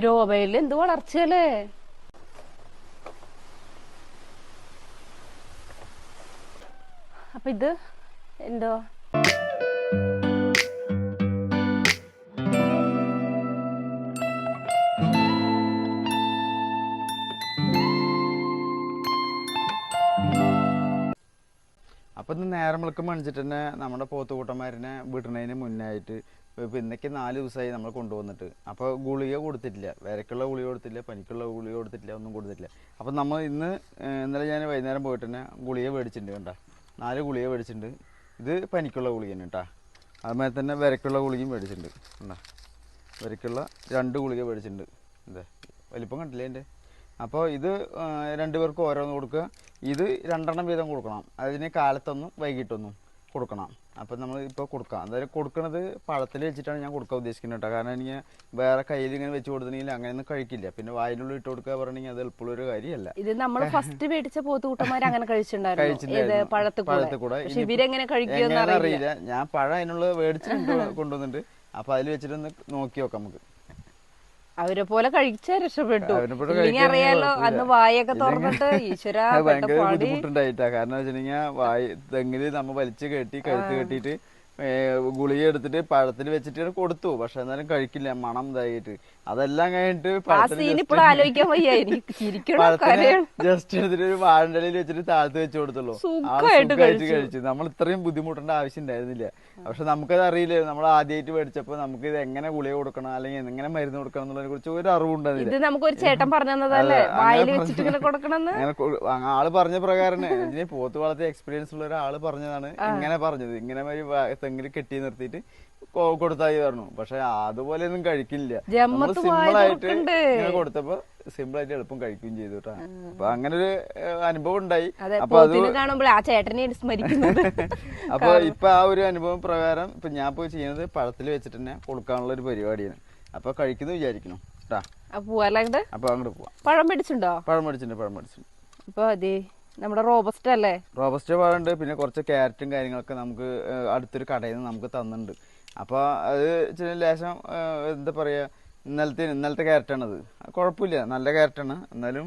ഗ്രോബയിൽ എന്ത് വളർച്ചയല്ലേ? അപ്പൊ ഇത് എന്തോ? അപ്പം നേരം വിളിക്കുമ്പോൾ അണിച്ചിട്ട് തന്നെ നമ്മുടെ പോത്തുകൂട്ടന്മാരിനെ വിടുന്നതിന് മുന്നായിട്ട് ഇപ്പം ഇന്നേക്ക് നാല് ദിവസമായി നമ്മൾ കൊണ്ടുവന്നിട്ട്. അപ്പോൾ ഗുളിക കൊടുത്തിട്ടില്ല. വിരക്കുള്ള ഗുളിക കൊടുത്തില്ല പനിക്കുള്ള ഗുളിക കൊടുത്തിട്ടില്ല ഒന്നും കൊടുത്തിട്ടില്ല. അപ്പോൾ നമ്മൾ ഇന്ന് ഇന്നലെ ഞാൻ വൈകുന്നേരം പോയിട്ട് തന്നെ ഗുളിക മേടിച്ചിട്ടുണ്ട് കേട്ടോ നാല് ഗുളിക മേടിച്ചിട്ടുണ്ട്. ഇത് പനിക്കുള്ള ഗുളിക തന്നെ കേട്ടോ അതുമാതിരി തന്നെ വിരക്കുള്ള ഗുളികയും മേടിച്ചിട്ടുണ്ട് കേട്ടോ വിരക്കുള്ള രണ്ട് ഗുളിക മേടിച്ചിട്ടുണ്ട്. അതെ വലിപ്പം കണ്ടില്ലേ എന്റെ അപ്പോൾ ഇത് രണ്ടുപേർക്കും രണ്ട് പേർക്ക് ഓരോന്ന് കൊടുക്കുക. ഇത് രണ്ടെണ്ണം വീതം കൊടുക്കണം. അതിന് കാലത്തൊന്നും വൈകിട്ടൊന്നും കൊടുക്കണം. അപ്പം നമ്മൾ ഇപ്പോൾ കൊടുക്കാം. അതായത് കൊടുക്കുന്നത് പഴത്തിൽ വെച്ചിട്ടാണ് ഞാൻ കൊടുക്കാൻ ഉദ്ദേശിക്കുന്നത് കേട്ടോ. കാരണം എനിക്ക് വേറെ കയ്യിൽ ഇങ്ങനെ വെച്ച് കൊടുത്തിട്ടുണ്ടെങ്കിൽ അങ്ങനെയൊന്നും കഴിക്കില്ല. പിന്നെ വായിനുള്ളിൽ ഇട്ട് കൊടുക്കുക പറഞ്ഞെങ്കിൽ അത് എളുപ്പമുള്ള ഒരു കാര്യമല്ല. ഇത് നമ്മൾ ഫസ്റ്റ് മേടിച്ച പോത്തുകൂട്ടന്മാർ അങ്ങനെ കഴിച്ചിട്ടുണ്ടായിരുന്നു. അറിയില്ല. ഞാൻ പഴം അതിനുള്ള മേടിച്ചിട്ട് കൊണ്ടുവന്നിട്ട് അപ്പോൾ അതിൽ വെച്ചിട്ടൊന്ന് നോക്കി നോക്കാം നമുക്ക്. അവരെ പോലെ കഴിച്ച രക്ഷപ്പെട്ടു. ഇല്ലെങ്കിൽ അറിയാലോ അന്ന് വായൊക്കെ തുറന്നിട്ട് ഈശ്വര ഭയങ്കര ബുദ്ധിമുട്ടുണ്ടായിട്ടാ. കാരണം വെച്ചിട്ടുണ്ടെങ്കിൽ വായി തെങ്ങിൽ നമ്മ വലിച്ചു കെട്ടി കഴുത്ത് കെട്ടിയിട്ട് ഏ, ഗുളിക എടുത്തിട്ട് പഴത്തിൽ വെച്ചിട്ട് കൊടുത്തു. പക്ഷെ എന്നാലും കഴിക്കില്ല. മണം ഇതായിട്ട്. അതെല്ലാം കഴിഞ്ഞിട്ട് ആലോചിക്കാൻ വയ്യ. എനിക്ക് ജസ്റ്റ് എടുത്തിട്ട് ഒരു വാഴണ്ടലിൽ വെച്ചിട്ട് താഴ്ത്ത് വെച്ച് കൊടുത്തുള്ളൂ. കഴിച്ചു. കഴിച്ചു. നമ്മൾ ഇത്രയും ബുദ്ധിമുട്ടേണ്ട ആവശ്യം ഉണ്ടായിരുന്നില്ല. പക്ഷെ നമുക്കത് അറിയില്ല? നമ്മൾ ആദ്യമായിട്ട് മേടിച്ചപ്പോ നമുക്ക് ഇത് എങ്ങനെ ഗുളിക കൊടുക്കണം അല്ലെങ്കിൽ എങ്ങനെ മരുന്ന് കൊടുക്കണം എന്നുള്ളതിനെ കുറിച്ച് ഒരു അറിവുണ്ടായിരുന്നില്ല ഇത് ചേട്ടൻ ഇങ്ങനെ കൊടുക്കണമെന്ന് അങ്ങനെ ആൾ പറഞ്ഞ പ്രകാരം ഇതിന് പോത്ത് വളർത്തിയ എക്സ്പീരിയൻസ് ഉള്ള ഒരാൾ പറഞ്ഞതാണ് ഇങ്ങനെ പറഞ്ഞത്. ഇങ്ങനെ ഒരു തെങ്ങിൽ കെട്ടി നിർത്തിയിട്ട് കൊടുത്തായി പറഞ്ഞു. പക്ഷെ അതുപോലെ ഒന്നും കഴിക്കില്ല സിമ്പിൾ ആയിട്ട്. ഇങ്ങനെ കൊടുത്തപ്പോ സിമ്പിൾ ആയിട്ട് എളുപ്പം കഴിക്കുകയും ചെയ്തു കേട്ടോ. അപ്പൊ അങ്ങനെ ഒരു അനുഭവം ഉണ്ടായി. അപ്പൊ അത് അപ്പൊ ഇപ്പൊ ആ ഒരു അനുഭവം പ്രകാരം ഇപ്പൊ ഞാൻ പോയി ചെയ്യുന്നത് പഴത്തിൽ വെച്ചിട്ട് തന്നെ കൊടുക്കാനുള്ള ഒരു പരിപാടിയാണ്. അപ്പൊ കഴിക്കുന്നു വിചാരിക്കണം കേട്ടാ. അപ്പൊ അങ്ങോട്ട് പോവാം. പഴം പിടിച്ചിട്ടുണ്ടോ പഴം പിടിച്ചിട്ടുണ്ട് പഴം പിടിച്ചിട്ടുണ്ട് അപ്പൊ അതെ നമ്മുടെ റോബസ്റ്റ് അല്ലേ? റോബസ്റ്റ് പഴമുണ്ട് പിന്നെ കുറച്ച് ക്യാരറ്റും കാര്യങ്ങളൊക്കെ നമുക്ക് അടുത്തൊരു കടയിൽ നിന്ന് നമുക്ക് തന്നിട്ടുണ്ട്. അപ്പോൾ അത് ഇച്ചിരി ലേശം എന്താ പറയുക ഇന്നലത്തെ ഇന്നലത്തെ ക്യാരറ്റാണത് കുഴപ്പമില്ല. നല്ല ക്യാരറ്റാണ് എന്നാലും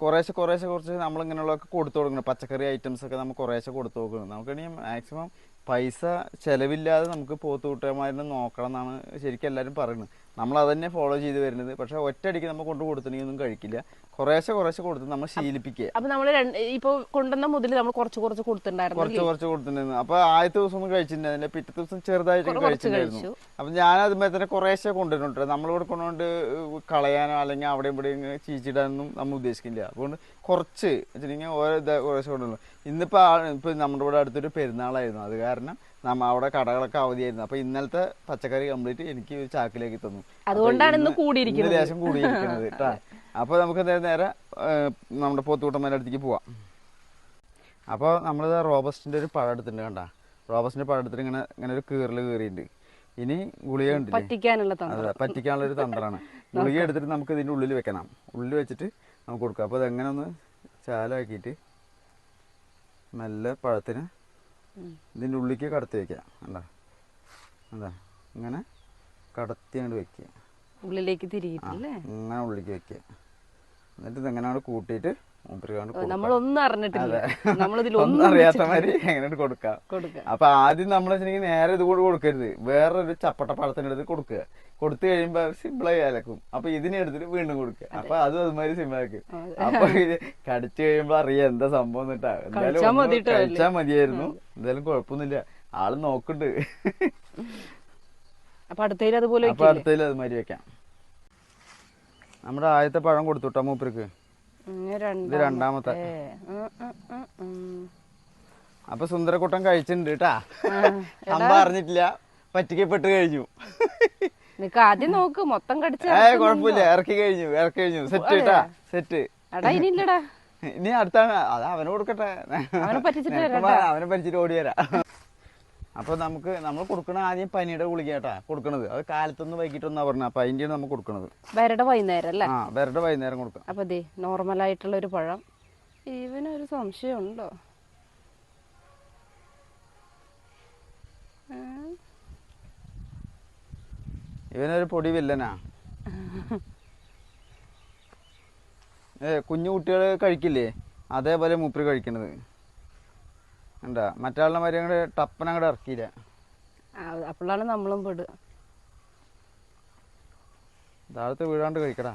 കുറേശ്ശെ കുറേശ്ശെ കുറച്ച് നമ്മളിങ്ങനെയുള്ളതൊക്കെ കൊടുത്തു കൊടുക്കണം. പച്ചക്കറി ഐറ്റംസ് ഒക്കെ നമുക്ക് കുറേശ്ശെ കൊടുത്തു കൊടുക്കണം. നമുക്കിനി മാക്സിമം പൈസ ചിലവില്ലാതെ നമുക്ക് പോത്തുകൂട്ടന്മാരെ നോക്കണം എന്നാണ് ശരിക്കും എല്ലാവരും പറയുന്നത്. നമ്മൾ അത് തന്നെ ഫോളോ ചെയ്ത് വരുന്നത്. പക്ഷെ ഒറ്റയടിക്ക് നമ്മൾ കൊണ്ട് കൊടുത്തിട്ടുണ്ടെങ്കിൽ ഒന്നും കഴിക്കില്ല. കുറേശ്ശെ കുറേശ്ശെ കൊടുത്ത് നമ്മൾ ശീലിപ്പിക്കുക. അപ്പൊ നമ്മൾ ഇപ്പൊ കൊണ്ടുവന്ന മുതൽ നമ്മൾ കുറച്ച് കുറച്ച് കൊടുത്തിട്ടുണ്ടായിരുന്നു കുറച്ച് കുറച്ച് കൊടുത്തിട്ടുണ്ടായിരുന്നു. അപ്പൊ ആദ്യത്തെ ദിവസം ഒന്നും കഴിച്ചിട്ടുണ്ടായിരുന്നില്ല പിറ്റേ ദിവസം ചെറുതായിട്ട് കഴിച്ചിട്ടുണ്ടായിരുന്നു. അപ്പൊ ഞാൻ അതുപോലെ തന്നെ കുറേശ്ശെ കൊണ്ടുവരുന്നുണ്ട് നമ്മളിവിടെ കൊണ്ടുകൊണ്ട് കളയാനോ അല്ലെങ്കിൽ അവിടെ ഇവിടെ ഇങ്ങനെ ചീച്ചിടാനൊന്നും നമ്മൾ ഉദ്ദേശിക്കില്ല അതുകൊണ്ട് കുറച്ച് വെച്ചിട്ടുണ്ടെങ്കിൽ ഓരോ കുറേശ്ശെ കൊണ്ടുവന്നു. ഇന്നിപ്പോ ഇപ്പൊ നമ്മുടെ ഇവിടെ അടുത്തൊരു പെരുന്നാളായിരുന്നു. അത് കാരണം നമ്മ അവിടെ കടകളൊക്കെ അവധിയായിരുന്നു. അപ്പൊ ഇന്നലത്തെ പച്ചക്കറി കംപ്ലീറ്റ് എനിക്ക് ഒരു ചാക്കിലേക്ക് തന്നു. അതുകൊണ്ടാണ് ഇന്ന് കൂടിയിരിക്കുന്നത്. ലേശം കൂടിയിരിക്കുന്നത് കേട്ടാ അപ്പൊ നമുക്ക് നേരെ നേരെ നമ്മുടെ പോത്തുകൂട്ടന്മാരുടെ അടുത്തേക്ക് പോവാം. അപ്പോൾ നമ്മൾ റോബസ്റ്റിന്റെ ഒരു പഴം എടുത്തിട്ടുണ്ട് കണ്ട. റോബസ്റ്റിന്റെ പഴം എടുത്തിട്ട് ഇങ്ങനെ ഇങ്ങനെ ഒരു കീറൽ കീറിയിട്ടുണ്ട്. ഇനി ഗുളിക ഉണ്ട് പറ്റിക്കാനുള്ള അതെ പറ്റിക്കാനുള്ള ഒരു തന്ത്രമാണ് ഗുളിക എടുത്തിട്ട് നമുക്ക് ഇതിന്റെ ഉള്ളിൽ വെക്കണം. ഉള്ളിൽ വെച്ചിട്ട് നമുക്ക് കൊടുക്കാം. അപ്പോൾ അതെങ്ങനെ ഒന്ന് ചാലാക്കിയിട്ട് നല്ല പഴത്തിന് ഇതിന്റെ ഉള്ളിലേക്ക് കടത്തി വെക്കാം അല്ല എന്താ ഇങ്ങനെ കടത്തി അങ്ങോട്ട് വെക്കുക ഉള്ളിലേക്ക് തിരിയിട്ടില്ലേ ഇങ്ങനെ ഉള്ളിലേക്ക് വെക്കുക എന്നിട്ട് ഇതെങ്ങനെ കൂട്ടിയിട്ട് നമ്മളൊന്നും അറിഞ്ഞിട്ടില്ല. ഒന്നും അറിയാത്ത മാതിരി എങ്ങനെ കൊടുക്കാം. അപ്പൊ ആദ്യം നമ്മൾ വെച്ചിട്ടുണ്ടെങ്കിൽ നേരെ ഇത് കൂടെ കൊടുക്കരുത്. വേറൊരു ചപ്പട്ട പഴത്തിനെടുത്ത് കൊടുക്കുക. കൊടുത്തു കഴിയുമ്പോ സിമ്പിളായി അലക്കും. അപ്പൊ ഇതിനെ എടുത്തിട്ട് വീണ്ടും കൊടുക്കുക. അപ്പൊ അതും അതുമാതിരി സിമ്പിൾ ആക്കും. അപ്പൊ ഇത് കടിച്ചു കഴിയുമ്പോ അറിയാം എന്താ സംഭവം എന്നിട്ടാ. എന്തായാലും കഴിച്ചാ ഒന്ന് മതിട്ടോ അല്ലേ? കഴിച്ചാ മതിയായിരുന്നു. എന്തായാലും കുഴപ്പമൊന്നുമില്ല. ആൾ നോക്കുന്നുണ്ട്. അപ്പൊ അടുത്തതിൽ അതുപോലെ അപ്പൊ അടുത്തതിൽ അതുമാതിരി വെക്കാം. നമ്മുടെ ആദ്യത്തെ പഴം കൊടുത്തുട്ടാ മൂപ്പർക്ക്. ഇത് രണ്ടാമത്തെ. അപ്പൊ സുന്ദരക്കുട്ടൻ കഴിച്ചിട്ടുണ്ട് കേട്ടാ അമ്മ അറിഞ്ഞിട്ടില്ല. പറ്റിക്കപ്പെട്ട് കഴിഞ്ഞു. നിനക്ക് ആദ്യം നോക്ക് മൊത്തം കടിച്ച കുഴപ്പമില്ല. ഇറക്കി കഴിഞ്ഞു ഇറക്കി കഴിഞ്ഞു. സെറ്റ് കേട്ടാ സെറ്റ്. ഇനിയില്ലടാ. ഇനി അടുത്താണ്. അത് അവന് കൊടുക്കട്ടെ. അവനെ പറ്റിച്ചിട്ട് അവനെ പറ്റിച്ചിട്ട് ഓടി വരാം. അപ്പൊ നമുക്ക് നമ്മൾ കൊടുക്കണ ആദ്യം പനിയുടെ ഗുളിക കേട്ടാ കൊടുക്കണത്. അത് കാലത്തൊന്ന് വൈകിട്ടൊന്നാ പറഞ്ഞ അപ്പൊ അതിന്റെ നമ്മൾ കൊടുക്കണത്. വരടെ വൈകുന്നേരം അല്ലേ? ആ വരുടെ വൈകുന്നേരം കൊടുക്കാം. അപ്പൊ ദേ നോർമൽ ആയിട്ടുള്ള ഒരു പഴം. ഇവനൊരു സംശയം ഉണ്ടോ? ഇവനൊരു പൊടി വില്ലനാ. ഏ കുഞ്ഞു കുട്ടികൾ കഴിക്കില്ലേ? അതേപോലെ മൂപ്പര് കഴിക്കണത്. എന്താ? മറ്റാളുടെ മാതിരി അങ്ങോട്ട് ടപ്പന അങ്ങോട്ട് ഇറക്കിയില്ല. അപ്പോഴാണ് നമ്മളും പെടുക താഴത്ത് വീഴാണ്ട് കഴിക്കടാ.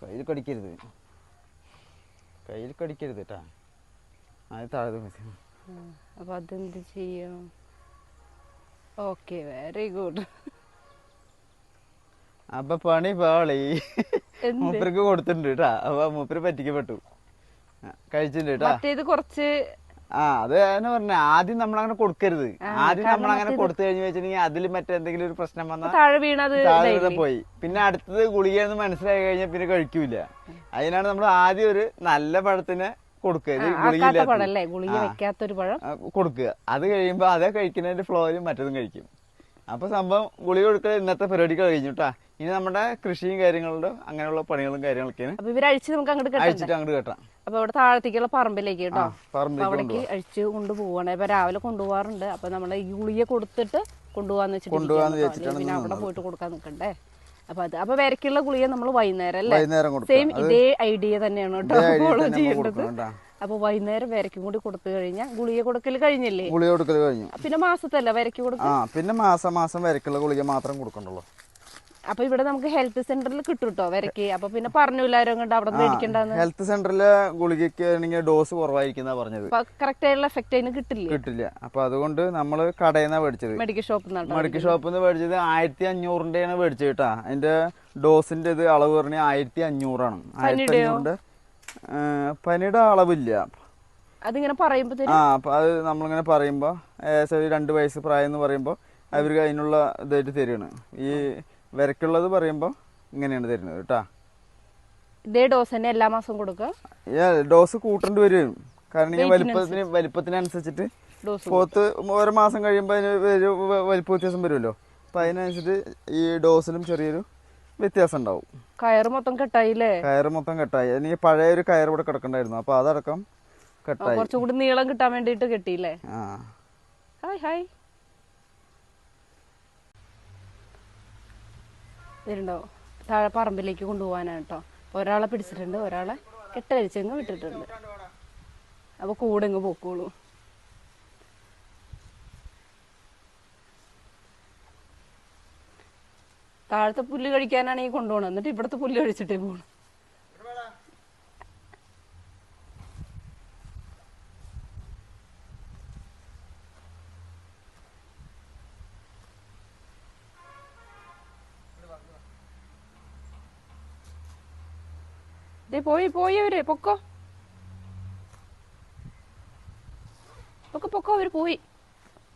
കയ്യിൽ കടിക്കരുത്. കയ്യിൽ കടിക്കരുത് കേട്ടാ അത് താഴത്ത് മതി അപ്പോൾ അതെന്ത് ചെയ്യും? ഓക്കെ വെരി ഗുഡ് അപ്പൊ പണി പാളി? മൂപ്പർക്ക് കൊടുത്തിട്ടുണ്ട് കേട്ടാ അപ്പൊ മൂപ്പര് പറ്റിക്കപ്പെട്ടു. കഴിച്ചിട്ടുണ്ട് കുറച്ച് ആ അത് തന്നെ പറഞ്ഞ ആദ്യം നമ്മൾ അങ്ങനെ കൊടുക്കരുത് ആദ്യം നമ്മൾ അങ്ങനെ കൊടുത്തു കഴിഞ്ഞു വെച്ചിട്ടുണ്ടെങ്കിൽ അതിൽ മറ്റെന്തെങ്കിലും ഒരു പ്രശ്നം വന്നാൽ താഴെ വീണത് താഴെ പോയി. പിന്നെ അടുത്തത് ഗുളികയെന്ന് മനസ്സിലായി കഴിഞ്ഞാൽ പിന്നെ കഴിക്കൂല. അതിനാണ് നമ്മൾ ആദ്യം ഒരു നല്ല പഴത്തിനെ കൊടുക്കുക. ഗുളിക. വെക്കാത്തൊരു പഴം. കൊടുക്കുക. അത് കഴിയുമ്പോൾ അതേ കഴിക്കുന്നതിന്റെ ഫ്ലോയിലും മറ്റതും കഴിക്കും. അപ്പൊ സംഭവം ഗുളിക കൊടുക്കൽ ഇന്നത്തെ പരിപാടി കഴിഞ്ഞു കേട്ടാ ഇനി നമ്മുടെ കൃഷിയും കാര്യങ്ങളുടെ അങ്ങനെയുള്ള പണികളും കാര്യങ്ങളൊക്കെയാണ്. അപ്പൊ ഇവർ അഴിച്ച് നമുക്ക് അങ്ങോട്ട് അഴിച്ചിട്ട് അങ്ങോട്ട് കേട്ടാം. അപ്പൊ അവിടെ താഴത്തേക്കുള്ള പറമ്പിലേക്ക് കേട്ടോ. അവിടേക്ക് അഴിച്ച് കൊണ്ടുപോവാണ്. ഇപ്പൊ രാവിലെ കൊണ്ടുപോകാറുണ്ട് അപ്പൊ നമ്മൾ ഗുളിക കൊടുത്തിട്ട് കൊണ്ടുപോകാന്ന് വെച്ചിട്ട് പിന്നെ അവിടെ പോയിട്ട് കൊടുക്കാൻ നിൽക്കണ്ടേ അപ്പൊ അത് അപ്പൊ വരക്കുള്ള ഗുളിക നമ്മൾ വൈകുന്നേരം അല്ലേ? സെയിം ഇതേ ഐഡിയ തന്നെയാണ് കേട്ടോ ഫോളോ ചെയ്യേണ്ടത്. കൊടുക്കണം കേട്ടാ. അപ്പൊ വൈകുന്നേരം വിരക്കും കൂടി കൊടുത്തു കഴിഞ്ഞാൽ ഗുളിക കൊടുക്കൽ കഴിഞ്ഞില്ലേ? ഗുളിക കൊടുക്കൽ കഴിഞ്ഞു. പിന്നെ മാസത്തല്ല വിരക്ക് കൊടുക്കും? ആ പിന്നെ മാസം മാസം വരയ്ക്കുള്ള ഗുളിക മാത്രം കൊടുക്കണ്ടുള്ളൂ. അപ്പൊ ഇവിടെ നമുക്ക് ഹെൽത്ത് സെന്ററിൽ കിട്ടും കേട്ടോ വിരക്ക് അപ്പൊ പിന്നെ പറഞ്ഞില്ലാരും കൊണ്ട് അവിടെ മേടിക്കണ്ടെന്ന്. ഹെൽത്ത് സെന്ററിലെ ഗുളികയ്ക്ക് ആണെങ്കിൽ ഡോസ് കുറവായിരിക്കുന്ന പറഞ്ഞത്. അപ്പോൾ കറക്റ്റ് ആയിട്ടുള്ള എഫക്റ്റ് അതിന് കിട്ടില്ല? കിട്ടില്ല. അപ്പൊ അതുകൊണ്ട് നമ്മൾ കടയിൽ നിന്നാണ് മേടിച്ചത്. മെഡിക്കൽ ഷോപ്പിൽ നിന്നാണ് മെഡിക്കൽ ഷോപ്പിൽ നിന്ന് മേടിച്ചത് ആയിരത്തി അഞ്ഞൂറിന്റെയാണ് മേടിച്ചത് കേട്ടാ. അതിന്റെ ഡോസിന്റെ ഇത് അളവ് പറഞ്ഞ ആയിരത്തി അഞ്ഞൂറാണ് ആയിരത്തി അഞ്ഞൂറിന്റെ പനിയുടെ അളവില്ല. അതിങ്ങനെ പറയുമ്പോ ആ അപ്പൊ അത് നമ്മളിങ്ങനെ പറയുമ്പോ ഏകദേശം ഒരു രണ്ട് വയസ്സ് പ്രായം എന്ന് പറയുമ്പോ അവർക്ക് അതിനുള്ള ഇതായിട്ട് തരുകയാണ് ഈ വിരക്കുള്ളത് പറയുമ്പോ ഇങ്ങനെയാണ് തരുന്നത് കേട്ടാ. ഇതേ ഡോസ് തന്നെ എല്ലാ മാസവും കൊടുക്കുക? ഡോസ് കൂട്ടേണ്ടി വരും. കാരണം ഈ വലിപ്പത്തിന് വലിപ്പത്തിനനുസരിച്ചിട്ട് ഡോസ് പോത്ത് ഓരോ മാസം കഴിയുമ്പോൾ അതിന് വലിപ്പ വ്യത്യാസം വരുമല്ലോ. അപ്പം അതിനനുസരിച്ച് ഈ ഡോസിലും ചെറിയൊരു വ്യത്യാസം ഉണ്ടാവും. കയറ് മൊത്തം കെട്ടായില്ലേ? കയറ് മൊത്തം കെട്ടായി. ഇനി പഴയ ഒരു കയർ ഇവിടെ കിടക്കണ്ടായിരുന്നു. അപ്പൊ അതടക്കം കെട്ടായി. കുറച്ചും കൂടി നീളം കിട്ടാൻ വേണ്ടിയിട്ട് കെട്ടിയില്ലേ? Hi hi. ഇതുണ്ടോ? താഴെ പറമ്പിലേക്ക് കൊണ്ടുപോകാനാണ് കേട്ടോ. ഒരാളെ പിടിച്ചിട്ടുണ്ട് ഒരാളെ കെട്ടഴിച്ചങ്ങ് വിട്ടിട്ടുണ്ട്. അപ്പൊ കൂടെ അങ്ങ് പൊക്കോളൂ. താഴത്തെ പുല്ല് കഴിക്കാനാണ് ഈ കൊണ്ടുപോകണം എന്നിട്ട് ഇവിടുത്തെ പുല്ല് കഴിച്ചിട്ടേ പോകണം പോയി പോയി അവർ. പൊക്കോ. പൊക്കോ പൊക്കോ അവർ പോയി.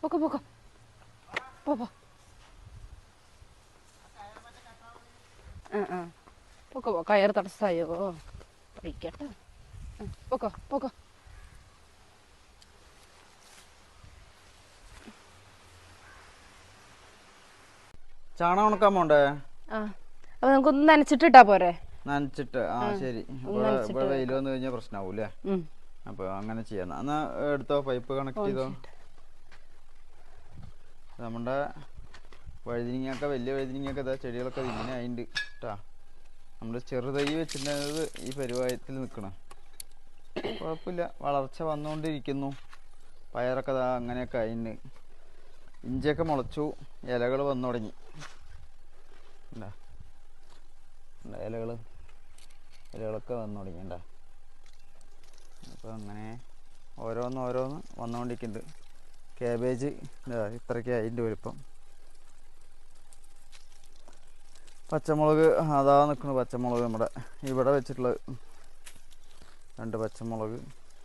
പൊക്കോ പൊക്കോ. പോ. പൊക്കോ പോ കയറ് തടസ്സമായോ. പഠിക്കട്ടെ പൊക്കോ പൊക്കോ. ചാണകം ഉണക്കാൻ പോണ്ടേ? ആ അപ്പൊ നമുക്കൊന്ന് നനച്ചിട്ടിട്ടാ പോരെ? നനച്ചിട്ട് ആ ശരി. ഇവിടെ വെയിൽ വന്നു കഴിഞ്ഞാൽ പ്രശ്നമാവൂലേ അപ്പൊ അങ്ങനെ ചെയ്യാം. എന്നാ എടുത്തോ പൈപ്പ് കണക്ട് ചെയ്തോ? നമ്മുടെ വഴുതിനിങ്ങൊക്കെ വലിയ വഴുതിനിങ്ങൊക്കെ ഇതാ ചെടികളൊക്കെ ഇങ്ങനെ ആയിണ്ട് കേട്ടാ നമ്മൾ ചെറുതൈ വെച്ചിട്ടുണ്ടായത് ഈ പരിവായത്തിൽ നിൽക്കണം കുഴപ്പമില്ല വളർച്ച വന്നുകൊണ്ടിരിക്കുന്നു പയറൊക്കെ ഇതാ അങ്ങനെയൊക്കെ ആയിണ്ട്. ഇഞ്ചിയൊക്കെ മുളച്ചു. ഇലകൾ വന്നു തുടങ്ങി ഇലകൾ ഇലകളൊക്കെ വന്നു തുടങ്ങി ഉണ്ടാ അപ്പോൾ അങ്ങനെ ഓരോന്ന് ഓരോന്ന് വന്നുകൊണ്ടിരിക്കുന്നുണ്ട് കാബേജ് ഇതാ ഇത്രയ്ക്ക് അതിന്റെ വലുപ്പം പച്ചമുളക് അതാ നിൽക്കുന്ന പച്ചമുളക് നമ്മുടെ. ഇവിടെ വെച്ചിട്ടുള്ള രണ്ട് പച്ചമുളക്.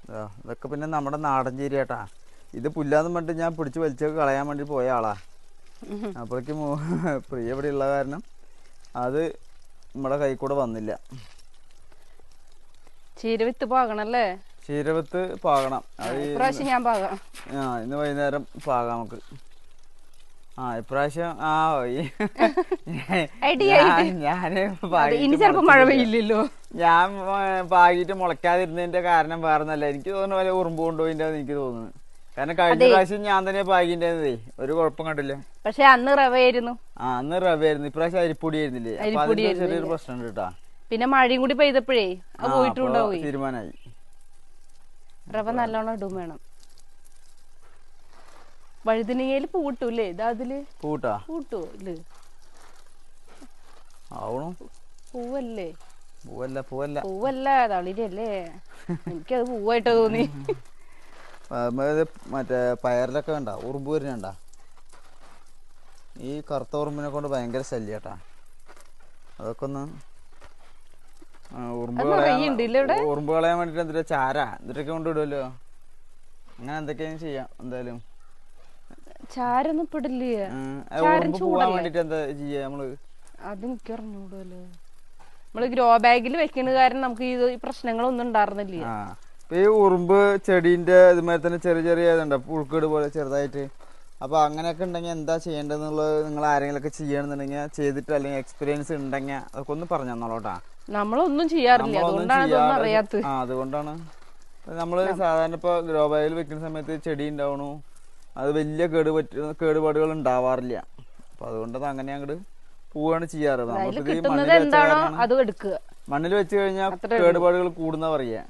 ഇതാ ഇതൊക്കെ പിന്നെ നമ്മുടെ നാടൻ ചീരയാട്ടാ ഇത് പുല്ലാന്ന് പറഞ്ഞിട്ട് ഞാൻ പിടിച്ച് വലിച്ചൊക്കെ കളയാൻ വേണ്ടി പോയ ആളാ. അപ്പോഴേക്കും പ്രിയ ഇവിടെ ഉള്ള കാരണം അത് നമ്മുടെ കൈ കൂടെ വന്നില്ല. ചീരവിത്ത് പാകണല്ലേ ചീരവിത്ത് പാകണം. അത് ഞാൻ പാകാം. ആ ഇന്ന് വൈകുന്നേരം പാകാം നമുക്ക്. ആ ഇപ്രാവശ്യം ആ ഞാൻ ഇനി ചിലപ്പോ മഴ. പെയ്യില്ലല്ലോ ഞാൻ പാകിട്ട് മുളയ്ക്കാതിരുന്നതിന്റെ കാരണം വേറെന്നല്ല. എനിക്ക് തോന്നുന്നു വല്ല ഉറുമ്പ് കൊണ്ടുപോയിന്റെ എനിക്ക് തോന്നുന്നു. കാരണം കഴിഞ്ഞ പ്രാവശ്യം ഞാൻ തന്നെ പാകിന്റെ ഒരു കുഴപ്പം കണ്ടില്ല. പക്ഷെ അന്ന് റവയായിരുന്നു. ആ അന്ന് റവയായിരുന്നു. ഇപ്രാവശ്യം അരിപ്പൊടി ആയിരുന്നില്ലേ ചെറിയൊരു പ്രശ്നം കേട്ടാ. പിന്നെ മഴയും കൂടി പെയ്തപ്പോഴേ പോയിട്ടുണ്ടാവും തീരുമാനമായി തീരുമാനായി. റവ നല്ലോണം ഇടും വേണം. വഴുതനങ്ങയിൽ പൂട്ടൂല്ലേ? ഇതാ അതിൽ. പൂട്ടാ? പൂട്ടോ ഇല്ലേ ആവണു. പൂവല്ലേ? പൂവല്ല പൂവല്ല. പൂവല്ല തളിരല്ലേ? എനിക്കത് പൂവായിട്ട് തോന്നി. മറ്റേ പയറിലൊക്കെ വേണ്ട ഉറുമ്പ് വരുന്നുണ്ട? ഈ കറുത്ത ഉറുമ്പിനെ കൊണ്ട് ഭയങ്കര ശല്യട്ടാ. അതൊക്കെ ഒന്ന് ഉറുമ്പ്? ഉറുമ്പ് കളയാൻ വേണ്ടിട്ട് എന്തിട്ടാ ചാര? എന്തൊക്കെ കൊണ്ടുവിടുമല്ലോ അങ്ങനെ എന്തൊക്കെയും ചെയ്യാം എന്തായാലും? ചാരൊന്നും പെടില്ലേ ചാരം ചൂടല്ലേ? അത് എനിക്ക് അറിഞ്ഞൂടല്ലോ. നമ്മൾ ഗ്രോ ബാഗിൽ വെക്കണ കാരണം നമുക്ക് ഈ പ്രശ്നങ്ങളൊന്നും ഉണ്ടായിരുന്നില്ല. ഈ ഉറുമ്പ് ചെടീന്റെ ഇതുമാതിരി തന്നെ ചെറിയ ചെറിയ ഇതുണ്ട്. പുഴുക്കേട് പോലെ ചെറുതായിട്ട്. അപ്പൊ അങ്ങനെയൊക്കെ ഉണ്ടെങ്കിൽ എന്താ ചെയ്യേണ്ടതെന്നുള്ളത് നിങ്ങൾ ആരെങ്കിലും ഒക്കെ ചെയ്യണമെന്നുണ്ടെങ്കിൽ ചെയ്തിട്ട് അല്ലെങ്കിൽ എക്സ്പീരിയൻസ് ഉണ്ടെങ്കിൽ അതൊക്കെ ഒന്ന് പറഞ്ഞു തന്നോളൂട്ടാ നമ്മളൊന്നും ചെയ്യാറില്ല. അതുകൊണ്ടാണ് അതുകൊണ്ടാണ്. നമ്മൾ സാധാരണ ഇപ്പൊ ഗ്രോ ബാഗിൽ വെക്കുന്ന സമയത്ത് ചെടി ഉണ്ടാവണു. അത് വലിയ കേട് പറ്റ കേടുപാടുകൾ ഉണ്ടാവാറില്ല. അപ്പൊ അതുകൊണ്ട് അത് അങ്ങനെ അങ്ങോട്ട് പോവാണ് ചെയ്യാറ്. നമുക്ക് മണ്ണിൽ വെച്ച കഴിഞ്ഞാൽ. കേടുപാടുകൾ കൂടുന്ന പറയാ.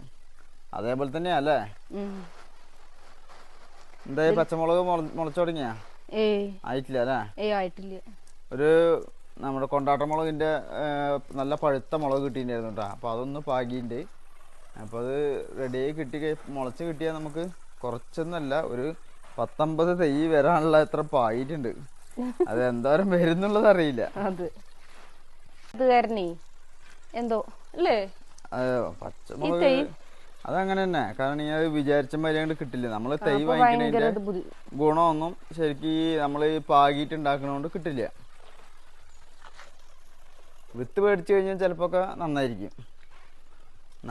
അതേപോലെ തന്നെയാ അല്ലേ? എന്താ എന്തായി പച്ചമുളക് മുള- മുളച്ചു തുടങ്ങിയാ? ആയിട്ടില്ല അല്ലേ? ഒരു നമ്മുടെ കൊണ്ടാട്ട മുളകിന്റെ നല്ല പഴുത്ത മുളക് കിട്ടിയിട്ടുണ്ടായിരുന്നു കേട്ടോ. അപ്പൊ അതൊന്ന് പാകിയിട്ടുണ്ട് അപ്പൊ അത് റെഡിയായി കിട്ടി മുളച്ച് കിട്ടിയാൽ നമുക്ക് കുറച്ചൊന്നല്ല ഒരു പത്തൊമ്പത് തൈ വരാനുള്ള എത്ര പായിട്ടുണ്ട്. അത് എന്തോരം വരുന്നുള്ളത് അറിയില്ല. അത്. അത് കാരണേ എന്തോ അല്ലേ? അതെയോ പച്ചമുളക്. അതങ്ങനെ തന്നെ കാരണം ഞാൻ വിചാരിച്ച മാതിരി അങ്ങോട്ട് കിട്ടില്ല. നമ്മൾ തൈ വാങ്ങിക്കുന്നതിന്റെ ഗുണമൊന്നും ശരിക്കും നമ്മൾ പാകിയിട്ട് ഉണ്ടാക്കണോണ്ട് കിട്ടില്ല. വിത്ത് മേടിച്ചു കഴിഞ്ഞാൽ ചിലപ്പോ ഒക്കെ നന്നായിരിക്കും.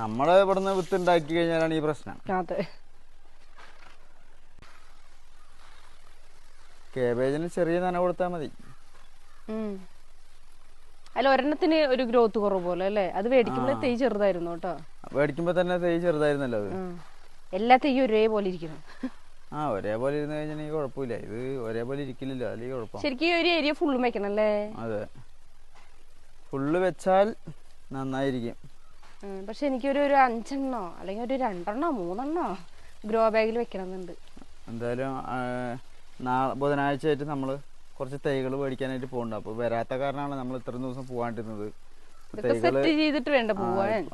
നമ്മളെ ഇവിടുന്ന് വിത്ത് ഉണ്ടാക്കി കഴിഞ്ഞാലാണ് ഈ പ്രശ്നം. അതെ. കേബേജിന് ചെറിയ നന കൊടുത്താൽ മതി. അല്ല ഒരെണ്ണത്തിന് ഒരു ഗ്രോത്ത് കുറവ് പോലെ അല്ലേ? അത് മേടിക്കുമ്പോൾ തൈ ചെറുതായിരുന്നു കേട്ടോ. മേടിക്കുമ്പോ തന്നെ തൈ ചെറുതായിരുന്നല്ലോ അത്. എല്ലാ തെയ്യും ഒരേപോലെ ഇരിക്കണം ആ ഒരേപോലെ ഇരുന്ന് കഴിഞ്ഞാൽ കുഴപ്പമില്ല. ഇത് ഒരേപോലെ ഇരിക്കില്ലല്ലോ അല്ലെങ്കിൽ കുഴപ്പം. ശരിക്കും ഒരു ഏരിയ ഫുള്ളും വെക്കണം അല്ലേ? അതെ. ഫുള്ള് വെച്ചാൽ നന്നായിരിക്കും. പക്ഷെ എനിക്കൊരു ഒരു അഞ്ചെണ്ണോ അല്ലെങ്കിൽ ഒരു രണ്ടെണ്ണോ മൂന്നെണ്ണോ ഗ്രോ ബാഗിൽ വെക്കണം എന്നുണ്ട് എന്തായാലും നാളെ ബുധനാഴ്ച ആയിട്ട് നമ്മൾ കുറച്ച് തൈകൾ മേടിക്കാനായിട്ട് പോകുന്നുണ്ട് അപ്പോൾ വരാത്ത കാരണമാണ് നമ്മൾ ഇത്രയും ദിവസം പോകാണ്ടിരുന്നത്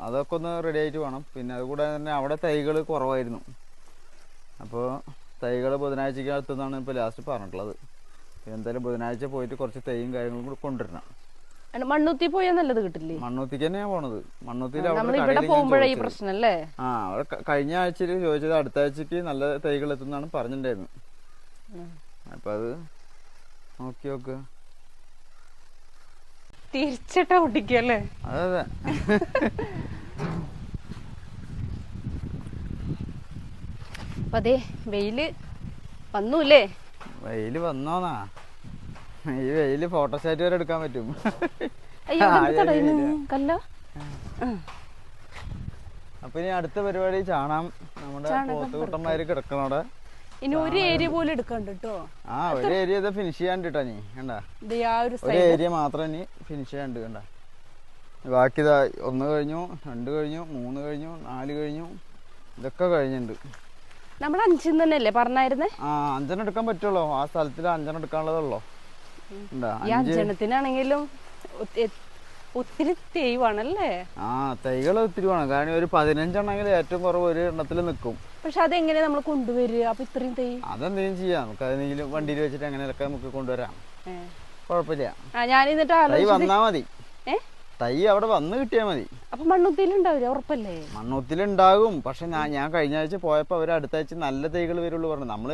അതൊക്കെ ഒന്ന് റെഡി ആയിട്ട് വേണം. പിന്നെ അതുകൂടാതെ തന്നെ അവിടെ തൈകൾ കുറവായിരുന്നു. അപ്പോൾ തൈകൾ ബുധനാഴ്ചക്ക് അടുത്തെന്നാണ് ഇപ്പോൾ ലാസ്റ്റ് പറഞ്ഞിട്ടുള്ളത് എന്തായാലും ബുധനാഴ്ച പോയിട്ട് കുറച്ച് തൈയും കാര്യങ്ങളും കൂടി കൊണ്ടുവരണം. മണ്ണൂത്തി പോയാൽ നല്ലത് കിട്ടില്ലേ? മണ്ണൂത്തിക്ക് തന്നെയാണ് പോണത്. മണ്ണൂത്തിയിൽ ആ അവിടെ കഴിഞ്ഞ ആഴ്ചയിൽ ചോദിച്ചത് അടുത്ത ആഴ്ചക്ക് നല്ല തൈകൾ എത്തുന്നാണ് പറഞ്ഞിട്ടുണ്ടായിരുന്നു. അപ്പം അത് നോക്കി നോക്കുക തിരിച്ചിട്ടാ പൊട്ടിക്കല്ലേ അതെ അതെ. അപ്പൊ അതെ വെയിൽ വന്നൂല്ലേ? വെയിൽ വന്നോന്നാ. ഈ വെയിൽ ഫോട്ടോസ്റ്റാറ്റ് വരെ എടുക്കാൻ പറ്റും. അപ്പൊ ഇനി അടുത്ത പരിപാടി ചാണാം. നമ്മുടെ പോത്തുകൂട്ടന്മാര് കിടക്കണോടെ ഇനി ഒരു ഏരിയ പോലും എടുക്കണ്ട കേട്ടോ ആ ഒരു ഏരിയ ഇത് ഫിനിഷ് ചെയ്യാണ്ട് കേട്ടാ നീ കണ്ട ഒരു ഏരിയ മാത്രം നീ ഫിനിഷ് ചെയ്യാണ്ട് കണ്ട? ബാക്കി ഇതാ ഒന്ന് കഴിഞ്ഞു രണ്ട് കഴിഞ്ഞു മൂന്ന് കഴിഞ്ഞു നാല് കഴിഞ്ഞു ഇതൊക്കെ കഴിഞ്ഞിട്ടുണ്ട് നമ്മൾ അഞ്ചിന്ന് തന്നെയല്ലേ പറഞ്ഞായിരുന്നേ? ആ അഞ്ചെണ്ണം എടുക്കാൻ പറ്റുള്ളൂ. ആ സ്ഥലത്തിൽ അഞ്ചെണ്ണം എടുക്കാനുള്ളതുള്ളൂ അഞ്ചെണ്ണത്തിനാണെങ്കിലും ഒത്തിരി തെയ്വാണല്ലേ? ആ തൈകൾ ഒത്തിരി വേണം. കാരണം ഒരു പതിനഞ്ചെണ്ണെങ്കിൽ ഏറ്റവും കുറവ് ഒരു എണ്ണത്തിൽ നിൽക്കും. പക്ഷെ അതെങ്ങനെ നമ്മൾ കൊണ്ടുവരിക? അപ്പൊ ഇത്രയും തൈ? അതെന്തെങ്കിലും ചെയ്യാം. നമുക്ക് അതെന്തെങ്കിലും വണ്ടിയിൽ വെച്ചിട്ട് അങ്ങനെയൊക്കെ നമുക്ക് കൊണ്ടുവരാം. കുഴപ്പമില്ല. ആ ഞാൻ എന്നിട്ട് തൈ ആലോചിച്ചത് വന്നാ മതി. ഏ? തൈ അവിടെ വന്ന് കിട്ടിയാ മതി. അപ്പൊ മണ്ണുത്തിയിലുണ്ടാവില്ല ഉറപ്പല്ലേ? മണ്ണൂത്തിലുണ്ടാകും പക്ഷെ ഞാൻ ഞാൻ കഴിഞ്ഞ ആഴ്ച പോയപ്പോ അവർ അടുത്ത ആഴ്ച നല്ല തൈകൾ വരുള്ളൂ പറഞ്ഞു. നമ്മൾ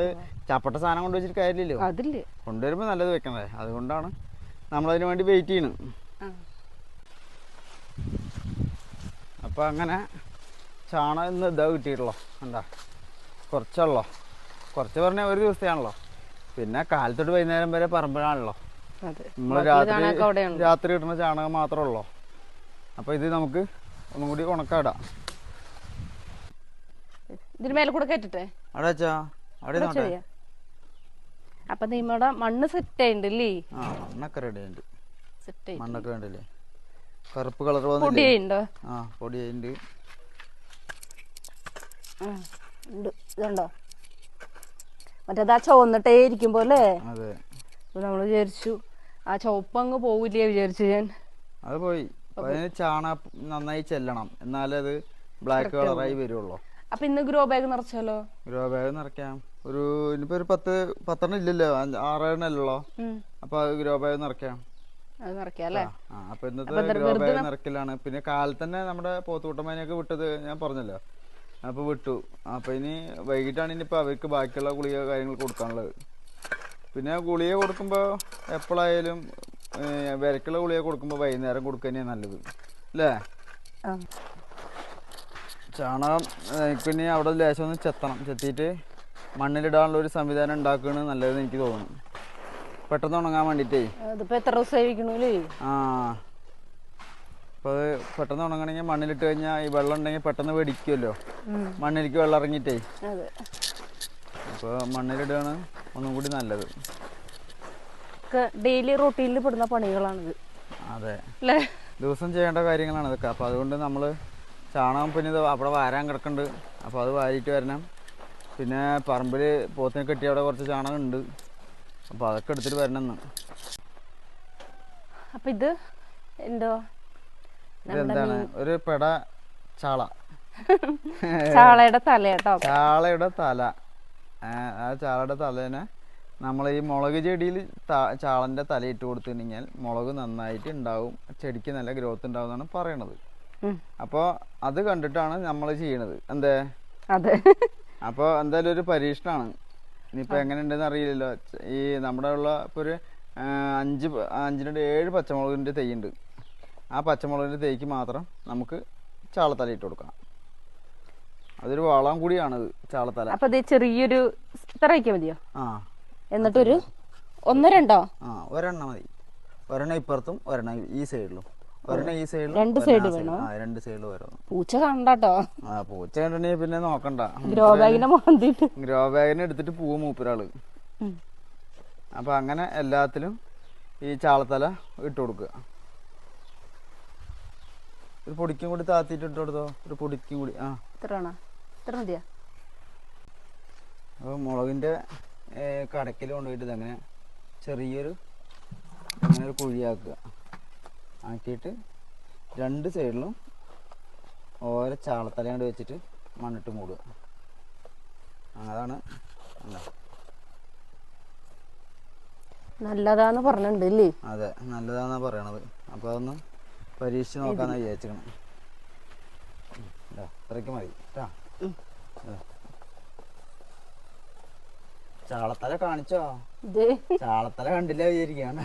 ചപ്പട്ട സാധനം കൊണ്ടുവച്ചിട്ട് കാര്യമില്ലല്ലോ. അതില്ലേ കൊണ്ടുവരുമ്പോ നല്ലത് വെക്കണേ അതുകൊണ്ടാണ് നമ്മളതിനു വേണ്ടി വെയിറ്റ് ചെയ്യണം ആ. അപ്പോൾ അങ്ങനെ ചാണകം ഇന്ന് ഇതാ കിട്ടിയിട്ടുള്ളൂ? എന്താ കുറച്ചുള്ളോ? കുറച്ച് പറഞ്ഞാൽ ഒരു ദിവസത്തെയാണല്ലോ. പിന്നെ കാലത്തോട്ട് വൈകുന്നേരം വരെ പറമ്പിലാണല്ലോ. അതെ. നമ്മൾ രാത്രി രാത്രി കിട്ടുന്ന ചാണകം മാത്രമേ ഉള്ളൂ അപ്പോൾ ഇത് നമുക്ക് ഒന്നും കൂടി ഉണക്കാടാം. ഇതിന് മേലെ കൂടെ കയറ്റട്ടെ? അവിടെ വെച്ചാ. അവിടെ ഇവിടെ അപ്പൊ നിമ്മടെ മണ്ണ് സെറ്റ് ആയിണ്ടല്ലേ ആ മണ്ണൊക്കെ റെഡി ആയിട്ടുണ്ട് മണ്ണൊക്കെ കണ്ടില്ലേ? കറുപ്പ് കളർ പൊടിയുണ്ടോ? ആ ഇതുണ്ടോ? മറ്റേത് ആ ചുവന്നിട്ടേ ഇരിക്കുമ്പോ അല്ലേ? അതെ. നമ്മൾ വിചാരിച്ചു. ആ ചുവപ്പ് അങ്ങ് പോവില്ലേ വിചാരിച്ചു ഞാൻ. അത് പോയി. അതിന് ചാണ നന്നായി ചെല്ലണം. എന്നാലേ അത് ബ്ലാക്ക് കളറായി വരുള്ളൂ. അപ്പൊ ഇന്ന് ഗ്രോ ബാഗ് നിറച്ചാലോ? ഗ്രോ ബാഗ് നിറയ്ക്കാം. ഒരു ഇനിയിപ്പോ ഒരു പത്ത് പത്തെണ്ണം ഇല്ലല്ലോ. ആറെണ്ണല്ലോ ആറെണ്ണം അല്ലല്ലോ ഉം. അപ്പൊ ഗ്രോ ബാഗ് നിറയ്ക്കാം. അപ്പൊ ഇന്നത്തെ ഗ്രോ ബാഗ് നിറക്കലാണ് പിന്നെ കാലത്ത് തന്നെ നമ്മുടെ പോത്തുകൂട്ടമ്മേനെയൊക്കെ വിട്ടത് ഞാൻ പറഞ്ഞല്ലോ. അപ്പൊ വിട്ടു. അപ്പൊ ഇനി വൈകിട്ടാണ് ഇനിയിപ്പോ അവർക്ക് ബാക്കിയുള്ള ഗുളിക കാര്യങ്ങൾ കൊടുക്കാനുള്ളത്. പിന്നെ ഗുളിക കൊടുക്കുമ്പോ എപ്പോഴായാലും വിരക്കുള്ള ഗുളിക കൊടുക്കുമ്പോ വൈകുന്നേരം കൊടുക്കുക തന്നെയാണ് നല്ലത്. അല്ലേ? ചാണകം പിന്നെ അവിടെ ലേശം ഒന്ന് ചെത്തണം. ചെത്തിയിട്ട് മണ്ണിലിടാനുള്ള ഒരു സംവിധാനം ഉണ്ടാക്കുകയാണ് നല്ലതെന്ന് എനിക്ക് തോന്നുന്നു. പെട്ടെന്ന് ഉണങ്ങാൻ വേണ്ടിട്ടേ. ഇതിപ്പോ എത്ര ദിവസമായി ഇരിക്കണൂലേ ആ. അപ്പോൾ അത് പെട്ടെന്ന് ഉണങ്ങണമെങ്കിൽ മണ്ണിലിട്ട് കഴിഞ്ഞാൽ ഈ വെള്ളം ഉണ്ടെങ്കിൽ പെട്ടെന്ന് വെടിക്കുമല്ലോ. മണ്ണിലേക്ക് വെള്ളം ഇറങ്ങിയിട്ടേ. അപ്പൊ അപ്പോൾ മണ്ണിലിടുകയാണ് ഒന്നും കൂടി നല്ലത്. ഡെയിലി റൊട്ടീനിൽ പെടുന്ന പണികളാണിത്. അതെ. ദിവസം ചെയ്യേണ്ട കാര്യങ്ങളാണ് ഇതൊക്കെ. അപ്പോൾ അതുകൊണ്ട് നമ്മൾ ചാണകം പിന്നെ ഇത് അവിടെ വാരാൻ കിടക്കുന്നുണ്ട്. അപ്പോൾ അത് വാരിയിട്ട് വരണം. പിന്നെ പറമ്പിൽ പോത്തിനെ കെട്ടി അവിടെ കുറച്ച് ചാണകം ഉണ്ട്. അപ്പോൾ അതൊക്കെ എടുത്തിട്ട് വരണം എന്ന് അപ്പൊ ഇത് എന്തോ? ഇതെന്താണ് ഒരു പെട ചാള. ചാളയുടെ തലയാട്ടോ. ചാളയുടെ തല. ആ, ചാളയുടെ തലേനെ നമ്മൾ ഈ മുളക് ചെടിയിൽ ചാളന്റെ തല ഇട്ട് കഴിഞ്ഞാൽ മുളക് നന്നായിട്ട് ഉണ്ടാവും. ചെടിക്ക് നല്ല ഗ്രോത്ത് ഉണ്ടാവും എന്നാണ് പറയണത്. അപ്പോൾ അത് കണ്ടിട്ടാണ് നമ്മൾ ചെയ്യണത്. എന്തേ? അതെ. അപ്പോൾ എന്തായാലും ഒരു പരീക്ഷണമാണ് ഇനിയിപ്പോൾ എങ്ങനെ ഉണ്ടെന്ന് അറിയില്ലല്ലോ. ഈ നമ്മുടെ ഉള്ള ഇപ്പോൾ ഒരു അഞ്ച് അഞ്ചിനുണ്ട് ഏഴ് പച്ചമുളകിന്റെ തൈയുണ്ട്. ആ പച്ചമുളകിന്റെ തൈക്ക് മാത്രം നമുക്ക് ചാളത്തല ഇട്ട് കൊടുക്കാം അതൊരു വളം കൂടിയാണത് ചാളത്തല. അപ്പൊ ചെറിയൊരു മതിയോ? ആ. എന്നിട്ടൊരു ഒന്നോ രണ്ടോ? ആ ഒരെണ്ണം മതി. ഒരെണ്ണം ഇപ്പുറത്തും ഒരെണ്ണം ഈ സൈഡിലും. രണ്ട് സൈഡ് വേണം? രണ്ട് സൈഡ് പൂച്ച കണ്ടോ ആ പൂച്ച കണ്ടിട്ടുണ്ടെങ്കിൽ പിന്നെ നോക്കണ്ട. ഗ്രോ ബാഗിനെ മാന്തിട്ട്. ഗ്രോ ബാഗിനെ എടുത്തിട്ട് പോവും മൂപ്പരാൾ. അപ്പൊ അങ്ങനെ എല്ലാത്തിലും ഈ ചാളത്തല ഇട്ടു കൊടുക്കുക. ഒരു പൊടിക്കും കൂടി താത്തിട്ട് ഇട്ട് കൊടുത്തോ? ഒരു പൊടിക്കും കൂടി ആ. ഇത്ര മതിയാ? അപ്പോൾ മുളകിന്റെ കടക്കിൽ കൊണ്ടുപോയിട്ട് ഇതങ്ങനെ ചെറിയൊരു അങ്ങനെ ഒരു കുഴിയാക്കുക. ആക്കിയിട്ട് രണ്ട് സൈഡിലും ഓരോ ചാളത്തല കൊണ്ട് വെച്ചിട്ട് മണ്ണിട്ട് മൂടുക. അതാണ് നല്ലതാന്ന് പറഞ്ഞിട്ടുണ്ട് അല്ലേ അതെ നല്ലതാന്നാ പറയണത്. അപ്പൊ അതൊന്ന് പരീക്ഷിച്ച് നോക്കാന്നാ വിചാരിച്ചിരിക്കണം. ഇത്രയ്ക്ക് മതി. ചാളത്തല കാണിച്ചോ? ചാളത്തല കണ്ടില്ല വിചാരിക്കാണ്.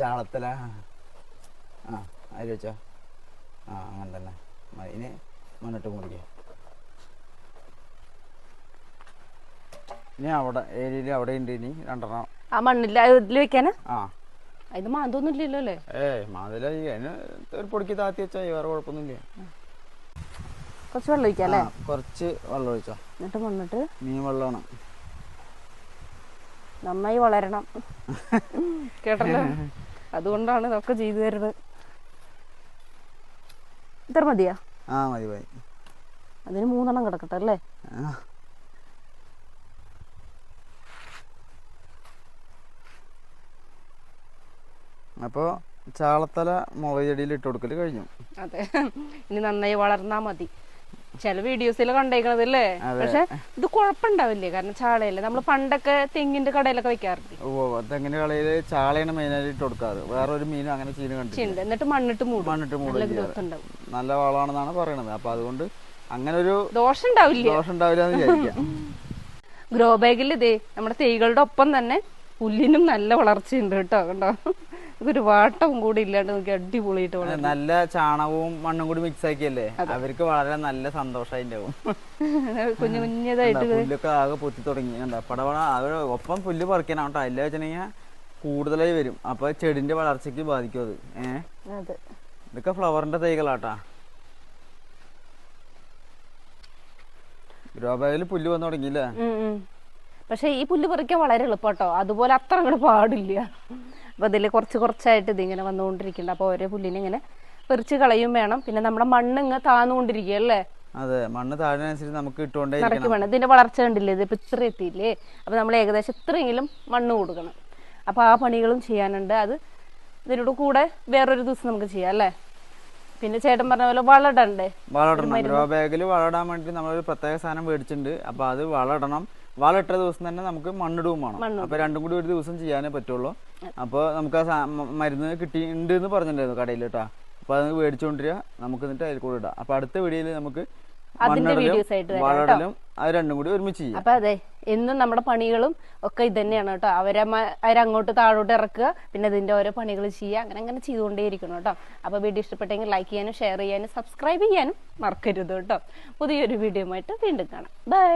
ചാളത്തല. ആ അതിൽ വെച്ചോ. ആ അങ്ങനെ തന്നെ. ഇനി മുന്നോട്ട് മുറിക്കുക ഇനി അവിടെ ഏരിയയിൽ അവിടെ ഉണ്ട് ഇനി രണ്ടെണ്ണം. ആ മണ്ണില്ല ഇതിൽ വെക്കാനാ? ആ. ഇത് മാന്തൊന്നും ഇല്ലല്ലോ അല്ലേ? ഏ അതിന് ഒരു പൊടിക്ക് താത്തി വെച്ചാൽ വേറെ കുഴപ്പമൊന്നുമില്ല. കുറച്ച് വെള്ളം ഒഴിക്കാം അല്ലേ? കുറച്ച് വെള്ളം ഒഴിച്ചോ. എന്നിട്ട് മണ്ണിട്ട് മീൻ വെള്ളമാണ്. നന്നായി വളരണം. കേട്ടല്ലോ? അതുകൊണ്ടാണ് ഇതൊക്കെ ചെയ്തു തരുന്നത്. ഇത്ര മതിയാ? ആ മതി മതി. അതിന് മൂന്നെണ്ണം കിടക്കട്ടെ അല്ലേ. അപ്പോൾ ചാളത്തല മുളക് ചെടിയിൽ ഇട്ട് കൊടുക്കൽ കഴിഞ്ഞു. അതെ. ഇനി നന്നായി വളർന്നാ മതി. ചില വീഡിയോസിൽ കണ്ടേക്കണത് അല്ലേ. പക്ഷെ ഇത് കുഴപ്പമുണ്ടാവില്ലേ? കാരണം ചാളയല്ലേ? നമ്മൾ പണ്ടൊക്കെ തെങ്ങിന്റെ കടയിലൊക്കെ വെക്കാറുണ്ട് ഓ തെങ്ങിന്റെ കടയിൽ ചാളയാണ് മെയിനായിട്ട് ഇട്ട് കൊടുക്കാറ്. വേറെ ഒരു മീനും അങ്ങനെ ചീന കണ്ടിട്ടുണ്ട് എന്നിട്ട് മണ്ണിട്ട് മൂടും. മണ്ണിട്ട് ഉണ്ടാവും. നല്ല വളമാണെന്നാണ് പറയണത്. അപ്പോൾ അതുകൊണ്ട് അങ്ങനെ ഒരു ദോഷം ഉണ്ടാവില്ല ദോഷം ഉണ്ടാവില്ല എന്ന് വിചാരിക്കാം. ഗ്രോ ബാഗിൽ ഇതേ നമ്മുടെ തൈകളുടെ ഒപ്പം തന്നെ പുല്ലിനും നല്ല വളർച്ചയുണ്ട് കേട്ടോ കണ്ടോ? ഒരു വാട്ടവും കൂടി ഇല്ലാണ്ട് നമുക്ക് അടിപൊളിയിട്ട് വളരും നല്ല ചാണകവും മണ്ണും കൂടി മിക്സ് ആക്കിയല്ലേ അവർക്ക് വളരെ നല്ല സന്തോഷമായിട്ടുണ്ടാവും കുഞ്ഞു കുഞ്ഞതായിട്ട് പുല്ലൊക്കെ ആകെ പൊത്തി തുടങ്ങി. പടപട ഒപ്പം പുല്ല് പറിക്കാനാ കേട്ടോ. അല്ല വെച്ചിട്ടുണ്ടെങ്കിൽ കൂടുതലായി വരും. അപ്പൊ ചെടിന്റെ വളർച്ചയ്ക്ക് ബാധിക്കും അത്. ഏഹ് ഇതൊക്കെ ഫ്ലവറിന്റെ തൈകളാട്ടാ. ഗ്രോ പുല്ല് വന്നു തുടങ്ങിയില്ലേ. പക്ഷെ ഈ പുല്ല് പറിക്കാൻ വളരെ എളുപ്പം കേട്ടോ അതുപോലെ അത്ര അങ്ങോട്ട് പാടില്ല. അപ്പൊ ഇതിൽ കുറച്ച് കുറച്ചായിട്ട് ഇതിങ്ങനെ വന്നുകൊണ്ടിരിക്കുന്നുണ്ട്. അപ്പോൾ ഓരോ പുല്ലിനെ ഇങ്ങനെ പെറിച്ച് കളയും വേണം. പിന്നെ നമ്മുടെ മണ്ണ് ഇങ്ങനെ താന്നുകൊണ്ടിരിക്കുക അല്ലേ? അതെ മണ്ണ് താഴ്ന്നതനുസരിച്ച് നമുക്ക് ഇട്ടുകൊണ്ടേ വേണം. ഇതിന്റെ വളർച്ച കണ്ടില്ലേ? ഇത് ഇപ്പൊ ഇത്ര എത്തിയില്ലേ? അപ്പോൾ നമ്മൾ ഏകദേശം ഇത്രയെങ്കിലും മണ്ണ് കൊടുക്കണം. അപ്പോൾ ആ പണികളും ചെയ്യാനുണ്ട്. അത് ഇതിനോട് കൂടെ വേറൊരു ദിവസം നമുക്ക് ചെയ്യാം അല്ലേ? പിന്നെ ചേട്ടൻ പറഞ്ഞ പോലെ വളടണ്ടേ? വളടണം. ഗ്രോ ബാഗിൽ വളടാൻ വേണ്ടി നമ്മളൊരു പ്രത്യേക സാധനം മേടിച്ചിട്ടുണ്ട്. അപ്പോൾ അത് വളമിടണം വളമിട്ട ദിവസം തന്നെ നമുക്ക് മണ്ണിടവും വേണം. അപ്പൊ രണ്ടും കൂടി ഒരു ദിവസം ചെയ്യാനേ പറ്റുള്ളൂ. അപ്പൊ നമുക്ക് ആ മരുന്ന് കിട്ടി ഉണ്ട് എന്ന് പറഞ്ഞിട്ടുണ്ടായിരുന്നു കടയിൽ കേട്ടോ. അപ്പൊ അത് മേടിച്ചോണ്ടിരിക നമുക്ക് എന്നിട്ട് അതിൽ കൂടെ ഇടാം. അപ്പൊ അടുത്ത വീഡിയോയിൽ നമുക്ക് അത് രണ്ടും കൂടി ഒരുമിച്ച് ചെയ്യാം. അപ്പൊ അതെ എന്നും നമ്മുടെ പണികളും ഒക്കെ ഇത് തന്നെയാണ് കേട്ടോ. അവരെ അവരങ്ങോട്ട് താഴോട്ട് ഇറക്കുക പിന്നെ ഇതിന്റെ ഓരോ പണികൾ ചെയ്യുക അങ്ങനെ അങ്ങനെ ചെയ്തുകൊണ്ടേയിരിക്കണം കേട്ടോ. അപ്പൊ വീഡിയോ ഇഷ്ടപ്പെട്ടെങ്കിൽ ലൈക്ക് ചെയ്യാനും ഷെയർ ചെയ്യാനും സബ്സ്ക്രൈബ് ചെയ്യാനും മറക്കരുത് കേട്ടോ. പുതിയൊരു വീഡിയോ ആയിട്ട് വീണ്ടും കാണാം. ബൈ